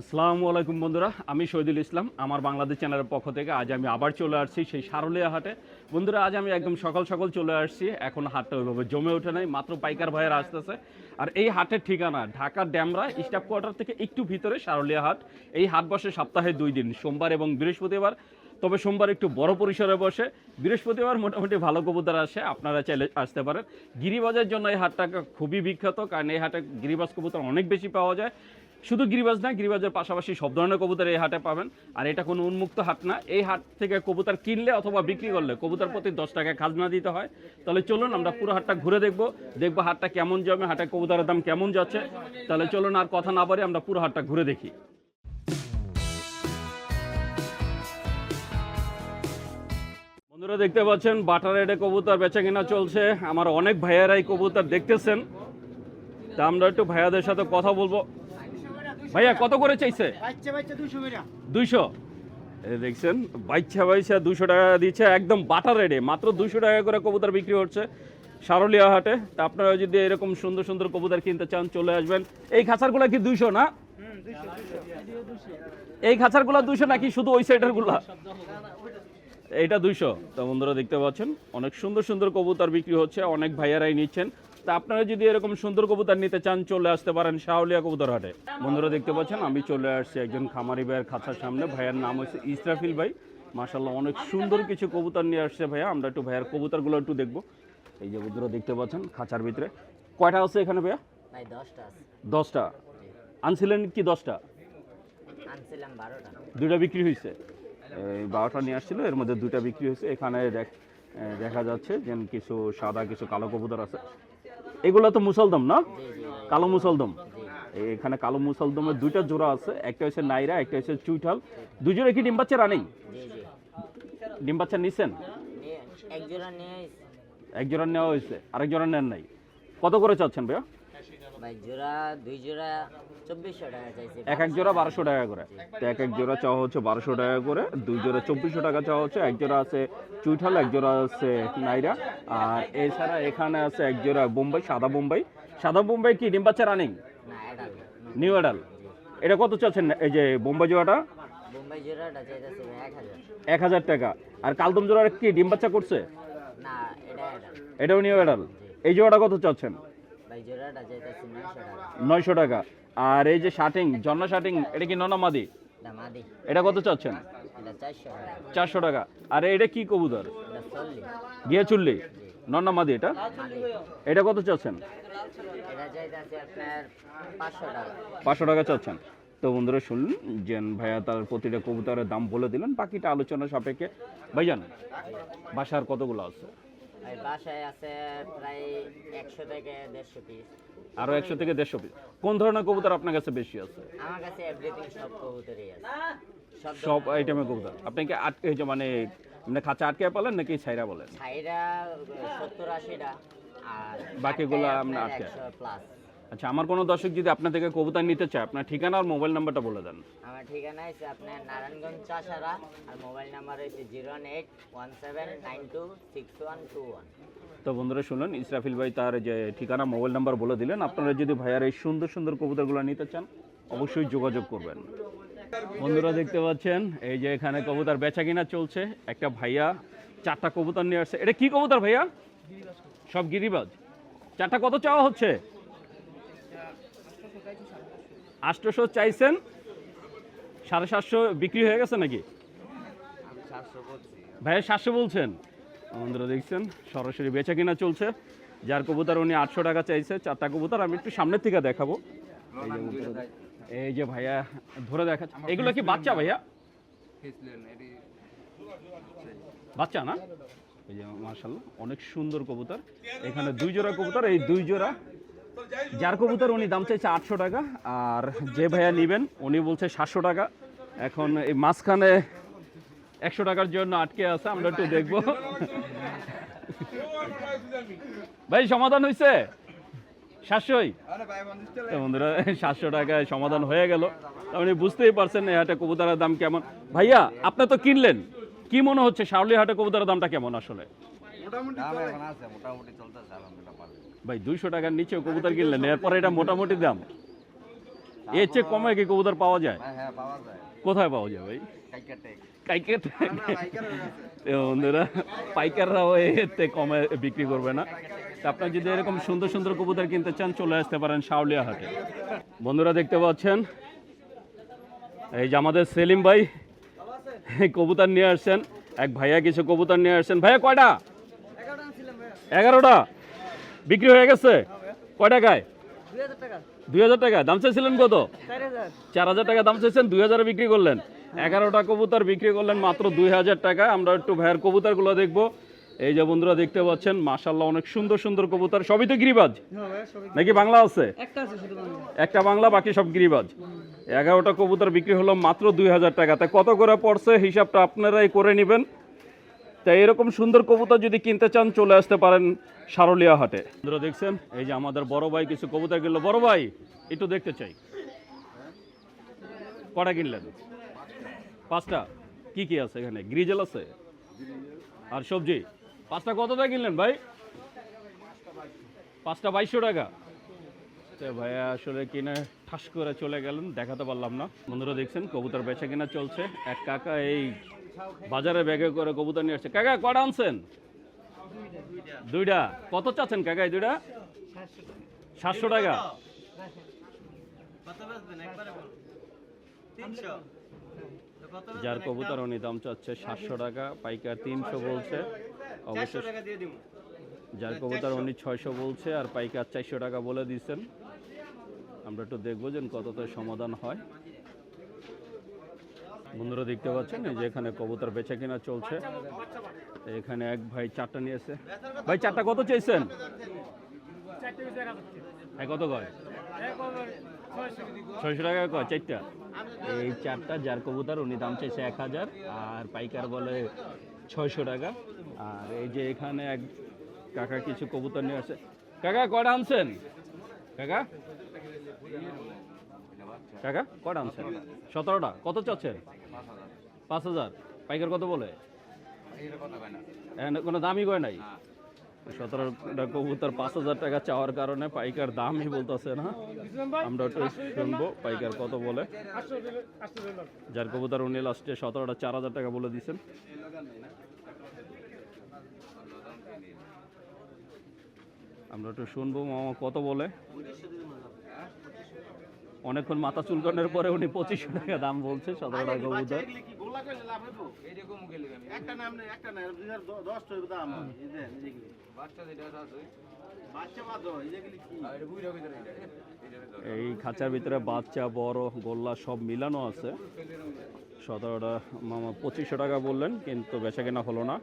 আসসালামু আলাইকুম বন্ধুরা, আমি শহীদুল ইসলাম, আমার বাংলাদেশ চ্যানেলের পক্ষ থেকে আজ আমি আবার চলে আসছি সেই সারুলিয়া হাটে। বন্ধুরা, আজ আমি একদম সকাল সকাল চলে আসছি, এখন হাটটা ওইভাবে জমে ওঠে নাই, মাত্র পাইকার ভাইয়ের আসতেছে। আর এই হাটের ঠিকানা ঢাকার ড্যামরা স্টাফ কোয়ার্টার থেকে একটু ভিতরে সারুলিয়া হাট। এই হাট বসে সপ্তাহে দুই দিন, সোমবার এবং বৃহস্পতিবার। তবে সোমবার একটু বড় পরিসরে বসে, বৃহস্পতিবার মোটামুটি ভালো কবুতর আসে, আপনারা চাইলে আসতে পারেন। গিরিবাজের জন্য এই হাটটা খুবই বিখ্যাত, কারণ এই হাটে গিরিবাজ কবুতর অনেক বেশি পাওয়া যায়। শুধু গিরিবাজ না, গিরিবাজের পাশাপাশি সব ধরনের কবুতর এই হাটে পাবেন। আর এটা কোনো উন্মুক্ত হাট না। এই হাট থেকে কবুতর কিনলে অথবা বিক্রি করলে কবুতর প্রতি দশ টাকা খাজনা দিতে হয়। তাহলে চলুন আমরা পুরো হাটটা ঘুরে দেখব, দেখব হাটটা কেমন জমে হাটে কবুতরের দাম কেমন যাচ্ছে। তাহলে চলুন আর কথা না পারে আমরা পুরো হাটটা ঘুরে দেখি। বন্ধুরা দেখতে পাচ্ছেন, বাটার রেডে কবুতর বেচা কিনা চলছে। আমার অনেক ভাইয়ারাই কবুতর দেখতেছেন। তা আমরা একটু ভাইয়াদের সাথে কথা বলব। ভাইয়া কত করে চাইছে? দুইশো? দেখছেন বাইচ্ছা বাইছা দুশো টাকা দিচ্ছে একদম বাটার রেডে। মাত্র দুশো টাকা করে কবুতর বিক্রি হচ্ছে সারলিয়া হাটে। তা আপনারা যদি এরকম সুন্দর সুন্দর কবুতর কিনতে চান চলে আসবেন। এই খাঁচারগুলো কি দুইশো না? এই খাঁচারগুলো দুইশো নাকি শুধু ওই সাইডেরগুলা? এইটা দুইশো। তো বন্ধুরা দেখতে পাচ্ছেন অনেক সুন্দর সুন্দর কবুতর বিক্রি হচ্ছে অনেক ভাইয়ারাই নিচ্ছেন। তা আপনারা যদি এরকম সুন্দর কবুতর নিতে চান চলে আসতে পারেন শাহলিয়া কবুতর হাটে বন্ধুরা দেখতে পাচ্ছেন আমি চলে আসছি একজন খামারি ভাইয়ের খাঁচার সামনে। ভাইয়ের নাম হচ্ছে ইসরাফিল ভাই। মাশাল্লাহ অনেক সুন্দর কিছু কবুতর নিয়ে আসছে ভাইয়া। আমরা একটু ভাইয়ার কবুতরগুলো একটু দেখব। এই যে বন্ধুরা দেখতে পাচ্ছেন খাঁচার ভিতরে। কয়টা আছে এখানে ভাইয়া? দশটা আনছিলেন কি দশটা? দুইটা বিক্রি হয়েছে এই বারোটা নিয়ে আসছিল এর মধ্যে দুইটা বিক্রি হয়েছে এখানে দেখ- দেখা যাচ্ছে যে কিছু সাদা কিছু কালো কবুতর আছে। এগুলো তো মুসলদম না? কালো মুসলদম। এখানে কালো মুসলদমের দুইটা জোড়া আছে একটা হচ্ছে নাইরা একটা হচ্ছে চুইঠাল। দুই জোড়া কি ডিম বাচ্চা রানিং? ডিম বাচ্চা নিছেন। এক জোড়া নেওয়া হয়েছে আরেক জোড়া নেন নাই। কত করে চাচ্ছেন ভাইয়া? ভাই জোড়া দুই জোড়া চব্বিশশো টাকা চাইছি। এক এক জোড়া বারোশো টাকা করে। তো এক এক জোড়া চাওয়া হচ্ছে বারোশো টাকা করে দুই জোড়া চব্বিশশো টাকা চাওয়া হচ্ছে এক জোড়া আছে চুইঠাল এক জোড়া আছে নাইরা। আর এছাড়া এখানে আছে এক জোড়া বোম্বাই সাদা বোম্বাই। সাদা বোম্বাই কি ডিম বাচ্চা রানিং? এডাল। নিউ অ্যাডাল এটা কত চাচ্ছেন এই যে বোম্বাই জোড়াটা? এক হাজার। টাকা। আর কালদম জোড়া কি ডিম বাচ্চা করছে? এডাল। এটাও নিউ অ্যাডাল এই জোড়াটা কত চাচ্ছেন? নয়শো টাকা। আর এই যে শার্টিং জন্না শার্টিং এটা কি ননামাদি এটা মাদি। এটা কত চাচ্ছেন? চারশো টাকা। আর এটা কি কবুতর? গিয়ে চুল্লি। নন্নামাদি এটা মাদি এটা? কত চাচ্ছেন? পাঁচশো টাকা। চাচ্ছেন। তো বন্ধুরা শুনলেন যে ভাইয়া তার প্রতিটা কবুতরের দাম বলে দিলেন। বাকিটা আলোচনা সাপেক্ষে। ভাইজান বাসার কতগুলো আছে? বাসায় আছে প্রায় একশো থেকে দেড়শো পিস আরও একশো থেকে দেড়শো পিস কোন ধরনের কবুতর আপনার কাছে বেশি আছে? আমার কাছে এভরিথিং সব কবুতরই আছে। সব আইটেমের কবুতর। আপনি কি আটকে যে মানে মানে খাঁচা আটকে পালেন নাকি ছাইরা বলেন? ছাইরা সত্তর আশিটা। আর বাকিগুলো আপনার আটকে। প্লাস আচ্ছা আমার কোনো দর্শক যদি আপনার থেকে কবুতর নিতে চায় আপনার ঠিকানা আর মোবাইল নাম্বারটা বলে দেন। আমার ঠিকানা হচ্ছে আপনার নারায়ণগঞ্জ চাষারা আর মোবাইল নাম্বার হচ্ছে zero eight one seven nine two six one two one. তো বন্ধুরা শুনলেন ইসরাফিল ভাই তার যে ঠিকানা মোবাইল নাম্বার বলে দিলেন। আপনারা যদি ভাইয়ার এই সুন্দর সুন্দর কবুতরগুলো নিতে চান অবশ্যই যোগাযোগ করবেন। বন্ধুরা দেখতে পাচ্ছেন এই যে এখানে কবুতর বেচা কিনা চলছে। একটা ভাইয়া চারটা কবুতর নিয়ে আসছে। এটা কি কবুতর ভাইয়া? সব গিরিবাজ। চারটা কত চাওয়া হচ্ছে? আটশোশো চাইছেন, সাড়ে সাতশো বিক্রি হয়ে গেছে নাকি? ভাইয়া সাতশো বলছেন। বন্ধুরা দেখছেন, সরাসরি বেচা কিনা চলছে। যার কবুতর উনি আটশো টাকা চাইছে, চারটা কবুতর আমি একটু সামনের থেকে দেখাবো। এই যে ভাইয়া ধরে দেখাচ্ছে এগুলো কি বাচ্চা ভাইয়া? বাচ্চা না? এই যে মার্শাল্লাহ অনেক সুন্দর কবুতর। এখানে দুই জোড়া কবুতর, এই দুই জোড়া যার কবুতর, উনি দাম চাইছে আটশো টাকা, আর যে ভাইয়া নেবেন, উনি বলছে সাতশো টাকা। এখন এই মাঝখানে একশো টাকার জন্য আটকে আছে, আমরা একটু দেখব। ভাই, সমাধান হয়েছে সাতশোই? বন্ধুরা, সাতশো টাকায় সমাধান হয়ে গেল। আপনি বুঝতেই পারছেন এই হাটে কবুতরের দাম কেমন। ভাইয়া, আপনি তো কিনলেন। কি মনে হচ্ছে শাওলি হাটে কবুতরের দামটা কেমন আসলে? আছে, মোটামুটি চলতেছে ভাই দুইশো টাকার নিচেও কবুতর কিনলেন এরপরে এটা মোটামুটি দাম। এর চেয়ে কমে কি কবুতর পাওয়া যায়? হ্যাঁ হ্যাঁ কোথায় পাওয়া যায় ভাই? বন্ধুরা পাইকাররাও এতে কমে বিক্রি করবে না। আপনার যদি এরকম সুন্দর সুন্দর কবুতর কিনতে চান চলে আসতে পারেন শাওলিয়া হাটে। বন্ধুরা দেখতে পাচ্ছেন? এই যে আমাদের সেলিম ভাই কবুতর নিয়ে আসছেন। এক ভাইয়া কিছু কবুতর নিয়ে আসছেন। ভাইয়া কয়টা? এগারোটা? বিক্রি হয়ে গেছে? কয় টাকায়? দুই হাজার টাকা। দাম চাইছিলেন কত? চার হাজার। টাকা দাম চাইছেন দুই হাজারে বিক্রি করলেন। এগারোটা কবুতর বিক্রি করলেন মাত্র দুই হাজার টাকা। আমরা একটু ভাইয়ের কবুতরগুলো দেখব। এই যে বন্ধুরা দেখতে পাচ্ছেন মাশাল্লাহ অনেক সুন্দর সুন্দর কবুতর। সবই তো গিরিবাজ? নাকি বাংলা আছে? একটা বাংলা বাকি সব গিরিবাজ। এগারোটা কবুতর বিক্রি হলো মাত্র দুই হাজার টাকা। তা কত করে পড়ছে? হিসাবটা আপনারাই করে নেবেন। তাই এরকম সুন্দর কবুতর যদি কিনতে চান, চলে আসতে পারেন সারলিয়া হাটে। দেখছেন? এই যে আমাদের বড় ভাই কিছু কবুতর কিনলো। বড় ভাই, একটু দেখতে চাই। কটা কিনলেন? পাঁচটা? কি কি আছে এখানে? গ্রিজেল আছে? আর সবজি? পাঁচটা কত টাকা কিনলেন ভাই? পাঁচটা বাইশশো টাকা। তো ভাইয়া আসলে কিনে ঠাস করে চলে গেলেন, দেখাতে পারলাম না। বন্ধুরা দেখছেন, কবুতর বেচা কিনা চলছে। এক কাকা এই বাজারে ব্যাগে করে কবুতর নিয়ে আসছে। কাকা কটা আনছেন? দুইটা। কত চাচ্ছেন কাকা এই দুইটা? সাতশো টাকা। যার কবুতর উনি দাম চাচ্ছে সাতশো টাকা পাইকার তিনশো বলছে। অবশ্য যার কবুতর উনি ছয়শো বলছে আর পাইকার চারশো টাকা বলে দিচ্ছেন। আমরা একটু দেখব যে কততে সমাধান হয়। বন্ধুরা দেখতে পাচ্ছেন, এই যে এখানে কবুতর বেচা কিনা চলছে। এখানে এক ভাই চারটা নিয়েছে। ভাই, চারটা কত চাইছেন? হ্যাঁ কত কয়? ছয়শো টাকা কয়, চারটা? এই চারটা, যার কবুতর, উনি দাম চাইছে এক হাজার, আর পাইকার বলে ছয়শো টাকা। আর এই যে এখানে এক কাকা কিছু কবুতর নিয়ে আসে। কাকা, কটা আনছেন? কাকা? কাকা, কটা আনছেন? সতেরোটা, কত চাচ্ছেন? পাঁচ হাজার। পাইকার কত বলে? কোনো দামই কয় নাই। সতেরোটা কবুতর পাঁচ হাজার টাকা চাওয়ার কারণে পাইকার দামই বলতেছে না। আমরা একটু শুনব পাইকার কত বলে। যার কবুতর উনি লাস্টে সতেরোটা চার হাজার টাকা বলে দিচ্ছেন আমরা একটু শুনব মামা কত বলে। অনেকক্ষণ মাথা চুলকানোর পরে উনি পঁচিশশো টাকা দাম বলছে সতেরোটা কবুতর। একটা নাম নেই একটা দাম এই দেন, এই যেগুলি। বাচ্চা বাদ এই যেগুলি কি? এই খাঁচার ভিতরে বাচ্চা বড় গোল্লা সব মিলানো আছে। সতেরোটা মামা পঁচিশশো টাকা বললেন কিন্তু বেচা কেনা হলো না।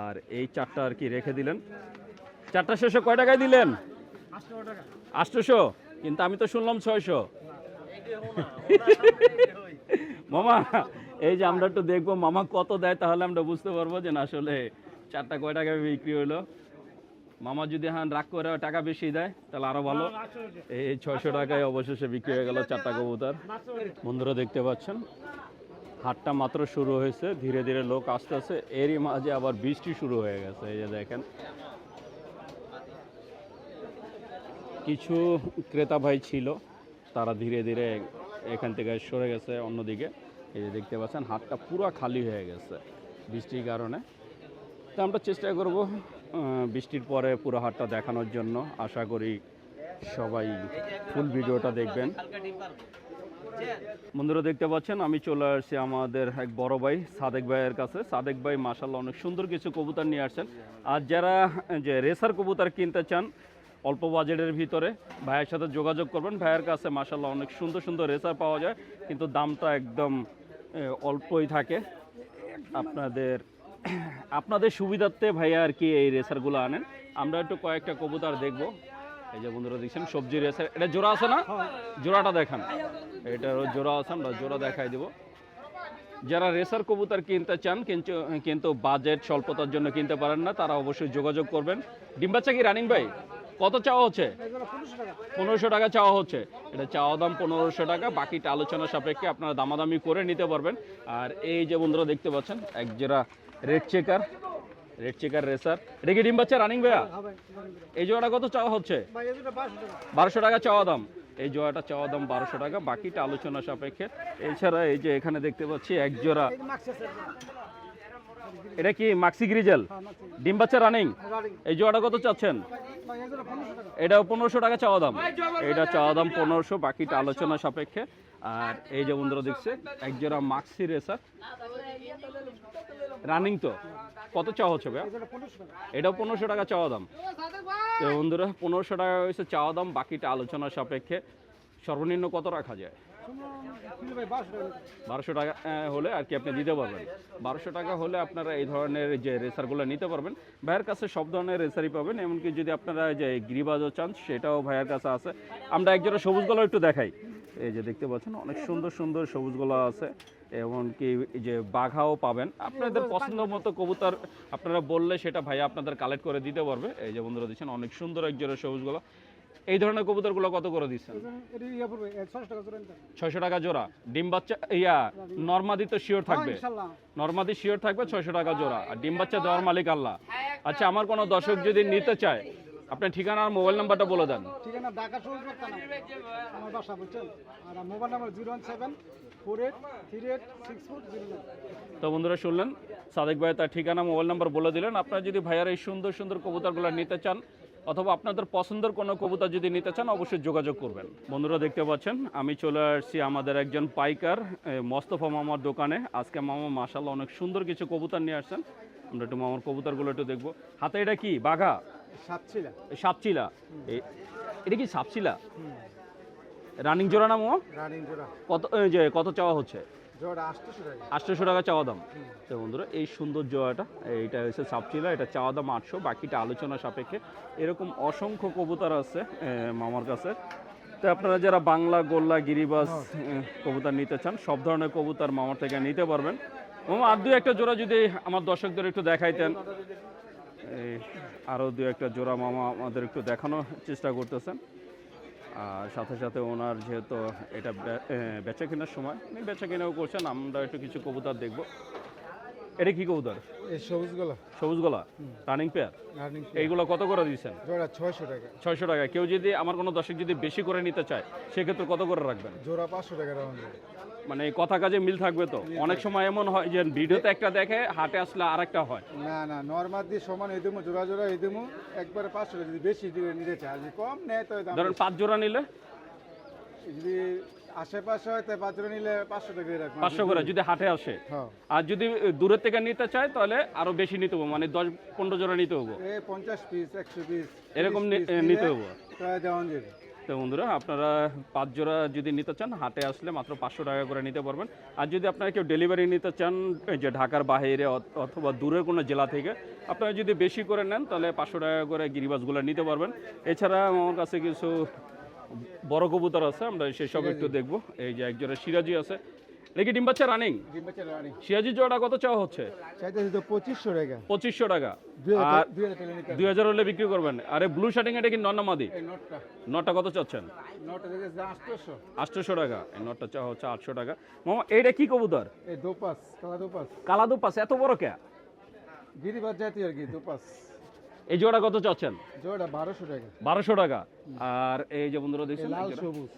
আর এই চারটা আর কি রেখে দিলেন। চারটা শেষে কয় টাকায় দিলেন? আটশোশো? কিন্তু আমি তো শুনলাম ছয়শো। মামা, এই যে আমরা একটু দেখব, মামা কত দেয় তাহলে আমরা বুঝতে পারব যে না, আসলে চারটা কয় টাকায় বিক্রি হলো মামা যদি হ্যাঁ রাগ করে টাকা বেশি দেয়, তাহলে আরও ভালো। এই ছয়শো টাকায় অবশেষে বিক্রি হয়ে গেল চারটা কবুতর। বন্ধুরা দেখতে পাচ্ছেন, হাটটা মাত্র শুরু হয়েছে, ধীরে ধীরে লোক আসতেছে। এরই মাঝে আবার বৃষ্টি শুরু হয়ে গেছে, এই যে দেখেন। কিছু ক্রেতা ভাই ছিল তারা ধীরে ধীরে এখান থেকে সরে গেছে অন্যদিকে। এই যে দেখতে পাচ্ছেন হাটটা পুরো খালি হয়ে গেছে বৃষ্টির কারণে। তো আমরা চেষ্টা করব বৃষ্টির পরে পুরো হাটটা দেখানোর জন্য। আশা করি সবাই ফুল ভিডিওটা দেখবেন। বন্ধুরা, দেখতে পাচ্ছেন, আমি চলে আসছি আমাদের এক বড় ভাই সাদেক ভাইয়ের কাছে। সাদেক ভাই মাসাল্লাহ অনেক সুন্দর কিছু কবুতর নিয়ে আসছেন। আর যারা, যে রেসার কবুতর কিনতে চান অল্প বাজেটের ভিতরে ভাইয়ের সাথে যোগাযোগ করবেন। ভাইয়ের কাছে মাসাল্লাহ অনেক সুন্দর সুন্দর রেসার পাওয়া যায়, কিন্তু দামটা একদম অল্পই থাকে। আপনাদের আপনাদের সুবিধার্থে ভাইয়া আর কি এই রেসারগুলো আনেন। আমরা একটু কয়েকটা কবুতর দেখব। এই যে বন্ধুরা দেখছেন, সবজি রেসার। এটা জোড়া আছে না? জোড়াটা দেখান। এটারও জোড়া আছে, আমরা জোড়া দেখাই দেব। যারা রেসার কবুতর কিনতে চান, কিন্তু কিন্তু বাজেট স্বল্পতার জন্য কিনতে পারেন না, তারা অবশ্যই যোগাযোগ করবেন। ডিম বাচ্চা কি রানিং ভাই? কত চাওয়া হচ্ছে? পনেরোশো টাকা চাওয়া হচ্ছে। এটা চাওয়া দাম পনেরোশো টাকা বাকিটা আলোচনা সাপেক্ষে আপনারা দামাদামি করে নিতে পারবেন। আর এই যে বন্ধুরা দেখতে পাচ্ছেন এক জোড়া red checker red checker racer. এটা কি ডিম বাচ্চা রানিং ভাইয়া? এই জোড়াটা কত চাওয়া হচ্ছে? বারোশো টাকা। চাওয়া দাম। এই জোড়াটা চাওয়া দাম বারোশো টাকা বাকিটা আলোচনা সাপেক্ষে। এছাড়া এই যে এখানে দেখতে পাচ্ছি এক জোড়া এটা কি মাক্সি গ্রিজেল ডিম বাচ্চা রানিং। এই জোড়াটা কত চাচ্ছেন? এটা পনেরোশো টাকা চাওয়া দাম। এটা চাওয়া দাম পনেরোশো, বাকিটা আলোচনা সাপেক্ষে। আর এই যে বন্ধুরা দেখছে এক জোড়া মাক্সি রেসার রানিং তো। কত চাওয়া হচ্ছে এটাও পনেরোশো টাকা চাওয়া দাম। তো বন্ধুরা, পনেরোশো টাকা হয়েছে চাওয়া দাম, বাকিটা আলোচনা সাপেক্ষে। সর্বনিম্ন কত রাখা যায়? বারোশো টাকা হলে আর কি আপনি দিতে পারবেন। বারোশো টাকা হলে আপনারা এই ধরনের যে রেসারগুলো নিতে পারবেন। ভাইয়ের কাছে সব ধরনের রেসারই পাবেন, এমনকি যদি আপনারা যে গিরিবাজও চান, সেটাও ভাইয়ের কাছে আছে। আমরা একজোড়া সবুজগুলো একটু দেখাই। এই যে দেখতে পাচ্ছেন, অনেক সুন্দর সুন্দর সবুজগুলো আছে, এমনকি যে বাঘাও পাবেন। আপনাদের পছন্দ মতো কবুতর আপনারা বললে সেটা ভাইয়া আপনাদের কালেক্ট করে দিতে পারবে। এই যে বন্ধুরা দিচ্ছেন, অনেক সুন্দর এক জোড়া সবুজগুলো। এই ধরনের কবুতরগুলো কত করে দিচ্ছেন? ছয়শো টাকা জোড়া ডিম বাচ্চা ইয়া নর্মাদি তো শিওর থাকবে? নর্মাদি শিওর থাকবে ছয়শো টাকা জোড়া। আর ডিম বাচ্চা দেওয়ার মালিক আল্লাহ। আচ্ছা আমার কোনো দর্শক যদি নিতে চায় আপনার ঠিকানা আর মোবাইল নাম্বারটা বলে দেন। ঠিকানা ঢাকা শহর আমার বাসা বুঝছেন? আর mobile number zero one seven four eight three eight six four zero nine তো বন্ধুরা শুনলেন সাদেক ভাই তার ঠিকানা মোবাইল নাম্বার বলে দিলেন। আপনারা যদি ভাইয়ার এই সুন্দর সুন্দর কবুতরগুলো নিতে চান অথবা আপনাদের পছন্দের কোনো কবুতর যদি নিতে চান অবশ্যই যোগাযোগ করবেন। বন্ধুরা দেখতে পাচ্ছেন আমি চলে আসছি আমাদের একজন পাইকার মোস্তফা মামার দোকানে। আজকে মামা মাসাল্লাহ অনেক সুন্দর কিছু কবুতর নিয়ে আসছেন। আমরা একটু মামার কবুতরগুলো একটু দেখব। হাতে এটা কি? বাঘা? এ, সাপচিলা এটা কি সাপচিলা রানিং জোড়া না মামা? রানিং জোড়া। কত যে কত চাওয়া হচ্ছে? আটশোশো টাকা। চাওয়া দাম। তো বন্ধুরা, এই সুন্দর জোয়াটা, এইটা হচ্ছে সাপচিলা, এটা চাওয়া দাম আটশো, বাকিটা আলোচনা সাপেক্ষে। এরকম অসংখ্য কবুতর আছে মামার কাছে। তো আপনারা যারা বাংলা, গোল্লা, গিরিবাস কবুতর নিতে চান, সব ধরনের কবুতর মামার থেকে নিতে পারবেন। মামা, আর দু একটা জোড়া যদি আমার দর্শকদের একটু দেখাইতেন। এই আরও দু একটা জোড়া মামা আমাদের একটু দেখানোর চেষ্টা করতেছেন। আর সাথে সাথে ওনার যেহেতু এটা বেচা কেনার সময় উনি বেচা কেনাও করছেন আমরা একটু কিছু কবুতর দেখব। এটা কি কবুতর? সবুজ গলা। রানিং পেয়ার এইগুলো কত করে দিয়েছেন? জোড়া ছয়শো টাকা। ছয়শো টাকা। কেউ যদি আমার কোনো দশক যদি বেশি করে নিতে চায় সেক্ষেত্রে কত করে রাখবেন? জোড়া পাঁচশো টাকা রাউন্ড। মানে কথা কাজে মিল থাকবে তো? অনেক সময় এমন হয় যে ভিডিওতে একটা দেখে হাটে আসলে আর একটা হয়। না না নর্মাল দিয়ে সমান এই দেবো জোড়া জোড়া এই দেবো একবারে পাঁচশো যদি বেশি দিলে নিতে চায় যদি কম নেয় তো ধরেন পাঁচ জোড়া নিলে? যদি আশেপাশে হয় তাই পাঁচ জোড়া নিলে পাঁচশো টাকা রাখব। পাঁচশো করে যদি হাটে আসে। হ্যাঁ। আর যদি দূরের থেকে নিতে চায় তাহলে আরও বেশি নিতে হবে মানে দশ পনেরো জোড়া নিতে হবে। পঞ্চাশ পিস একশো পিস এরকম নিতে হবে। দেওয়া যাবে। তো বন্ধুরা আপনারা পাঁচ জোড়া যদি নিতে চান হাটে আসলে মাত্র পাঁচশো টাকা করে নিতে পারবেন। আর যদি আপনারা কেউ ডেলিভারি নিতে চান এই যে ঢাকার বাহিরে অথবা দূরের কোনো জেলা থেকে আপনারা যদি বেশি করে নেন তাহলে পাঁচশো টাকা করে গিরিবাসগুলো নিতে পারবেন। এছাড়া আমার কাছে কিছু বড় কবুতর আছে আমরা সেসব একটু দেখব। এই যে একজোড়া সিরাজি আছে দেখি ডিম বাচ্চা রানিং সিরাজি জোড়া কত চাওয়া হচ্ছে? পঁচিশশো টাকা। পঁচিশশো টাকা। দুই আর হাজার দুই হলে বিক্রি করবেন। আরে ব্লু শার্টিং এটা কি নন্নামাদি এই নটা কত চাচ্ছেন? আটশোশো। টাকা। এই নটটা চাওয়া হচ্ছে আটশো টাকা। মামা এইটা কি কবুতর? দোপাস কালা দোপাস। কালা দুপাস এত বড় কে? গিরিবাজ জাতীয় আর কি দোপাস। এই জোড়া কত চাচ্ছেন? জোড়া বারোশো টাকা। বারোশো টাকা। আর এই যে বন্ধুরা দেখছেন লাল সবুজ।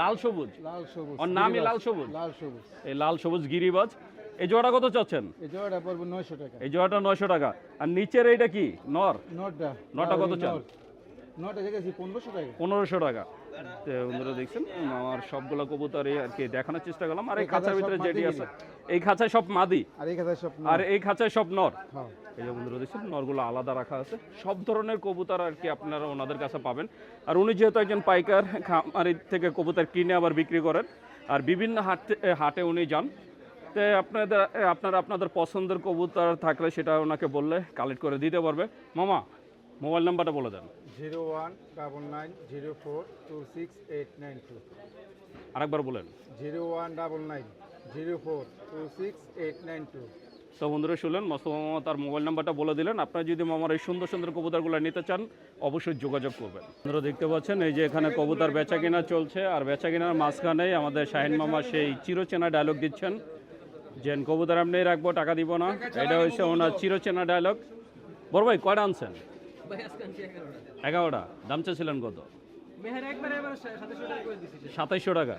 লাল সবুজ? লাল সবুজ ওর নামই লাল সবুজ? লাল সবুজ। এই লাল সবুজ গিরিবাজ। এই জোড়া কত চাচ্ছেন? এই জোড়াটা পড়বে নয়শো টাকা। এই জোড়াটা নয়শো টাকা। আর নিচের এইটা কি? নর? নোটটা নটা কত চান? নোট। দেখেছি পনেরোশো টাকা। পনেরোশো টাকা। তো বন্ধুরা দেখছেন আমার সবগুলো কবুতর আর কি দেখানোর চেষ্টা করলাম। আর এই খাঁচার ভিতরে যেটি আছে এই খাঁচায় সব মাদি। আর এই খাতায় সব আর এই খাঁচায় সব নর। হ্যাঁ। এই যে বন্ধুরা দেখছেন নরগুলো আলাদা রাখা আছে। সব ধরনের কবুতর আর কি আপনারা ওনাদের কাছে পাবেন। আর উনি যেহেতু একজন পাইকার খামারি থেকে কবুতর কিনে আবার বিক্রি করেন। আর বিভিন্ন হাট হাটে উনি যান। তো আপনাদের আপনারা আপনাদের পছন্দের কবুতর থাকলে সেটা ওনাকে বললে কালেক্ট করে দিতে পারবে। মামা মোবাইল নাম্বারটা বলে দেন। Zero one double nine zero four two six eight nine two. আরেকবার বলেন। Zero one double nine zero four two six eight nine two. তো বন্ধুরা শুনলেন মোস্তফা মামা তার মোবাইল নাম্বারটা বলে দিলেন। আপনারা যদি মামার এই সুন্দর সুন্দর কবুতরগুলো নিতে চান অবশ্যই যোগাযোগ করবেন। আপনারা দেখতে পাচ্ছেন এই যে এখানে কবুতর বেচা কিনা চলছে আর বেচা কেনার মাঝখানেই আমাদের শাহিন মামা সেই চিরচেনা ডায়লগ দিচ্ছেন। জেন কবুতর আপনি রাখব টাকা দিব না। এটা হচ্ছে ওনার চিরচেনা ডায়লগ বড় ভাই কয়টা আনছেন? এগারোটা। দাম চেয়েছিলেন কত? সাতাইশশো টাকা।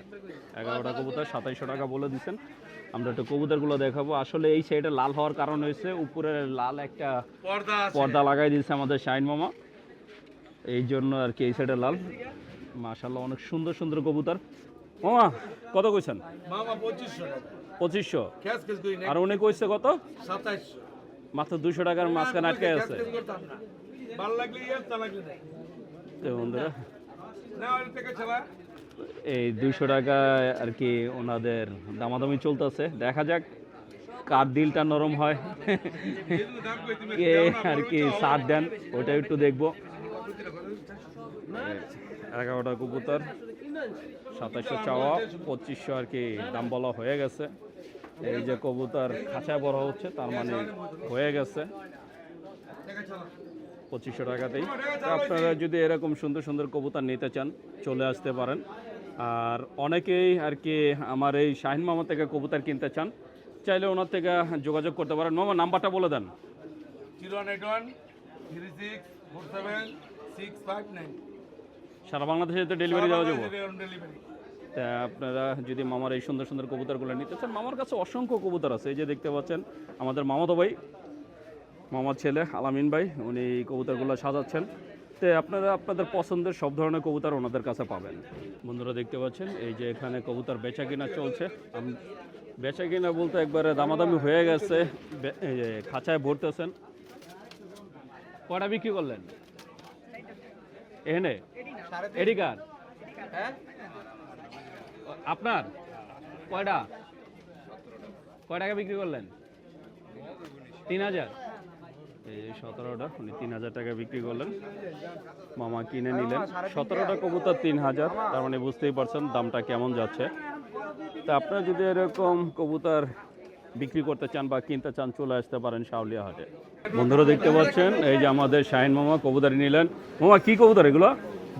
এগারোটা কবুতর সাতাইশশো টাকা বলে দিচ্ছেন। আমরা একটু কবুতরগুলো দেখাবো। আসলে এই সাইডে লাল হওয়ার কারণ হয়েছে উপরে লাল একটা পর্দা লাগাই দিয়েছে আমাদের শাইন মামা। এই জন্য আর কি এই সাইডে লাল। মাশাল্লাহ অনেক সুন্দর সুন্দর কবুতর। মামা কত কইছেন? পঁচিশশো আর উনি কইছে কত? মাত্র দুশো টাকার মাঝখানে আটকে আছে। ভালো লাগলে নাই। তো বন্ধুরা না ছাড়া এই দুইশো টাকা আর কি ওনাদের দামাদামি চলতেছে। দেখা যাক কার দিলটা নরম হয়। কে আর কি সার দেন ওটা একটু দেখব। এগারোটা কবুতর সাতাশশো চাওয়া পঁচিশশো আর কি দাম বলা হয়ে গেছে। এই যে কবুতর খাঁচায় বড় হচ্ছে তার মানে হয়ে গেছে। পঁচিশশো টাকাতেই। আপনারা যদি এরকম সুন্দর সুন্দর কবুতর নিতে চান চলে আসতে পারেন। আর অনেকেই আর কি আমার এই শাহিন মামা থেকে কবুতর কিনতে চান চাইলে ওনার থেকে যোগাযোগ করতে পারেন। মামা নাম্বারটা বলে দেন। সারা বাংলাদেশে তো ডেলিভারি দেওয়া যাব। তা আপনারা যদি মামার এই সুন্দর সুন্দর কবুতরগুলো নিতে চান মামার কাছে অসংখ্য কবুতর আছে। এই যে দেখতে পাচ্ছেন আমাদের মামাতো ভাই মামার ছেলে আলামিন ভাই, উনি কবুতরগুলো সাজাচ্ছেন। তো আপনারা আপনাদের পছন্দের সব ধরনের কবুতর ওনাদের কাছে পাবেন। বন্ধুরা দেখতে পাচ্ছেন, এই যে এখানে কবুতর বেচা কিনা চলছে। বেচা কিনা বলতে একবারে দামাদামি হয়ে গেছে খাঁচায় ভরতেছেন। কটা বিক্রি করলেন? এখানে এডিকার? আপনার? কয়টা? কয় টাকা বিক্রি করলেন? তিন হাজার? এই যে সতেরোটা উনি তিন হাজার টাকা বিক্রি করলেন। মামা কিনে নিলেন। সতেরোটা কবুতর তিন হাজার তার মানে বুঝতেই পারছেন দামটা কেমন যাচ্ছে। তা আপনারা যদি এরকম কবুতর বিক্রি করতে চান বা কিনতে চান চলে আসতে পারেন শাওলিয়া হাটে। বন্ধুরা দেখতে পাচ্ছেন এই যে আমাদের শাহিন মামা কবুতর নিলেন। মামা কি কবুতর এগুলো?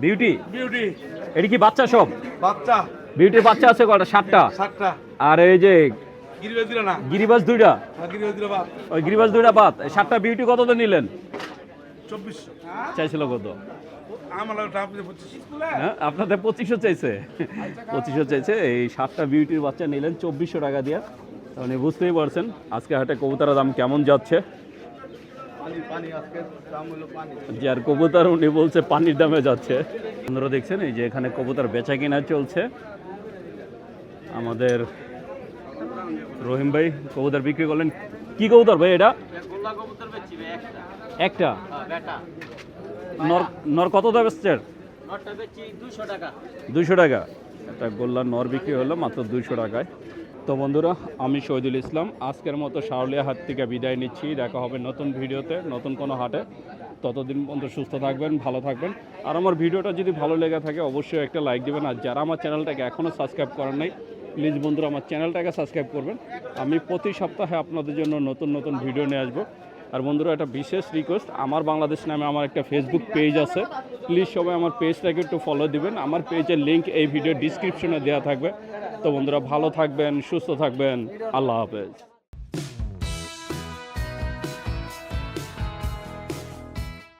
বিউটি বিউটি এটি কি বাচ্চা সব? বাচ্চা। বিউটির বাচ্চা আছে কটা সাতটা? সাতটা। আর এই যে গিরিবাস দুইটা? বাপ ওই গিরিবাস দুইটা বাদ। সাতটা বিউটি কত তো নিলেন? চব্বিশশো। চাইছিল কত? হ্যাঁ আপনাদের পঁচিশশো চাইছে। পঁচিশশো চাইছে। এই সাতটা বিউটির বাচ্চা নিলেন চব্বিশশো টাকা দিয়ে। মানে বুঝতেই পারছেন আজকে হাটে কবুতরের দাম কেমন যাচ্ছে। পানি পানি আজকে দাম হলো পানি। যে আর কবুতর উনি বলছে পানির দামে যাচ্ছে। আপনারা দেখছেন এই যে এখানে কবুতার বেচা কিনা চলছে। আমাদের রহিম ভাই কবুতর বিক্রি করলেন। কি কবুতর ভাই এটা? একটা। হ্যাঁ নর নর কত দাম এসছে? দুশো টাকা। দুইশো টাকা। একটা গোল্লার নর বিক্রি হলো মাত্র দুইশো টাকায়। তো বন্ধুরা আমি শহীদুল ইসলাম। আজকের মতো শাওলিয়া হাট থেকে বিদায় নিচ্ছি। দেখা হবে নতুন ভিডিওতে নতুন কোনো হাটে। ততদিন পর্যন্ত সুস্থ থাকবেন ভালো থাকবেন। আর আমার ভিডিওটা যদি ভালো লেগে থাকে অবশ্যই একটা লাইক দিবেন। আর যারা আমার চ্যানেলটাকে এখনও সাবস্ক্রাইব করেন নাই প্লিজ বন্ধুরা আমার চ্যানেলটাকে সাবস্ক্রাইব করবেন। আমি প্রতি সপ্তাহে আপনাদের জন্য নতুন নতুন ভিডিও নিয়ে আসব। আর বন্ধুরা, একটা বিশেষ রিকোয়েস্ট আমার বাংলাদেশ নামে আমার একটা ফেসবুক পেজ আছে। প্লিজ সবাই আমার পেজটাকে একটু ফলো দিবেন। আমার পেজের লিঙ্ক এই ভিডিও ডিসক্রিপশনে দেওয়া থাকবে। তো বন্ধুরা, ভালো থাকবেন, সুস্থ থাকবেন। আল্লাহ হাফেজ।